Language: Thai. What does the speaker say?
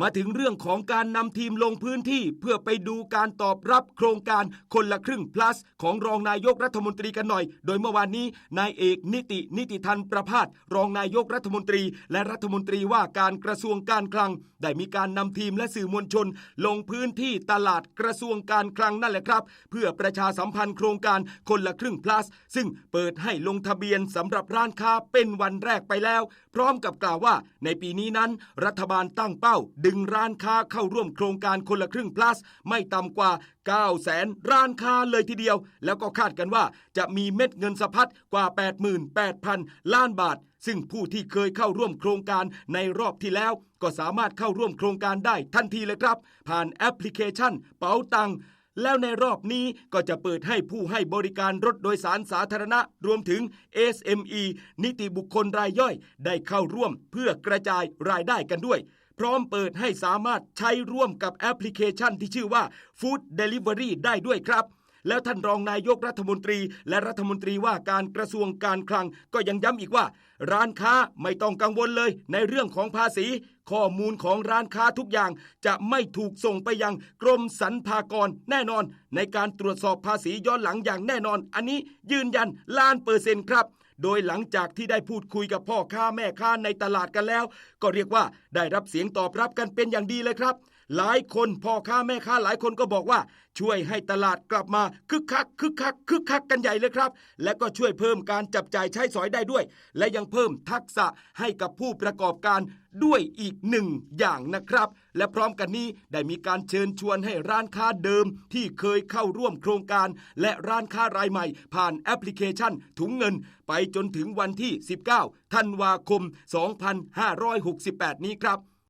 มาถึงเรื่องของการนำทีมลงพื้นที่เพื่อไปดูการตอบรับโครงการคนละครึ่ง plus ของรองนายกรัฐมนตรีกันหน่อย โดยเมื่อวานนี้นายเอกนิตินิติทันประพาสรองนายกรัฐมนตรี และรัฐมนตรีว่าการกระทรวงการคลัง ได้มีการนำทีมและสื่อมวลชน ลงพื้นที่ตลาดกระทรวงการคลังนั่นแหละครับ เพื่อประชาสัมพันธ์โครงการคนละครึ่ง plus ซึ่งเปิดให้ลงทะเบียนสำหรับร้านค้าเป็นวันแรกไปแล้ว พร้อมกับกล่าวว่าในปีนี้นั้น รัฐบาลตั้งเป้าดึงร้านค้าเข้าร่วมโครงการคนละครึ่ง plus ไม่ต่ำกว่า9แสนร้านค้าเลยทีเดียว แล้วก็คาดกันว่าจะมีเม็ดเงินสะพัดกว่า 88,000 ล้านบาท ซึ่งผู้ที่เคยเข้าร่วมโครงการในรอบที่แล้ว ก็สามารถเข้าร่วมโครงการได้ทันทีเลยครับ ผ่านแอปพลิเคชัน เป๋าตังแล้วในรอบนี้ก็จะเปิดให้ผู้ให้บริการรถโดยสารสาธารณะ รวมถึง SME นิติบุคคลรายย่อย ได้เข้าร่วมเพื่อกระจายรายได้กันด้วย พร้อมเปิดให้สามารถใช้ร่วมกับแอปพลิเคชันที่ชื่อว่า Food Delivery ได้ด้วยครับ แล้วท่านรองนายกรัฐมนตรี และรัฐมนตรีว่าการกระทรวงการคลังก็ยังย้ำอีกว่า ร้านค้าไม่ต้องกังวลเลย ในเรื่องของภาษี ข้อมูลของร้านค้าทุกอย่าง จะไม่ถูกส่งไปยังกรมสรรพากรแน่นอน ในการตรวจสอบภาษีย้อนหลังอย่างแน่นอน อันนี้ยืนยันล้านเปอร์เซ็นต์ครับ โดยหลังจากที่ได้พูดคุยกับพ่อค้าแม่ค้าในตลาดกันแล้ว ก็เรียกว่าได้รับเสียงตอบรับกันเป็นอย่างดีเลยครับ หลายคนพ่อค้าแม่ค้าหลายคนก็บอกว่า ช่วยให้ตลาดกลับมาคึกคักคึกคักคึกคักกันใหญ่เลยครับ และก็ช่วยเพิ่มการจับจ่ายใช้สอยได้ด้วย และยังเพิ่มทักษะให้กับผู้ประกอบการด้วยอีกหนึ่งอย่างนะครับ และพร้อมกันนี้ได้มีการเชิญชวนให้ร้านค้าเดิม ที่เคยเข้าร่วมโครงการ และร้านค้ารายใหม่ ผ่านแอปพลิเคชันถุงเงิน ไปจนถึงวันที่ 19 ธันวาคม 2568 นี้ครับ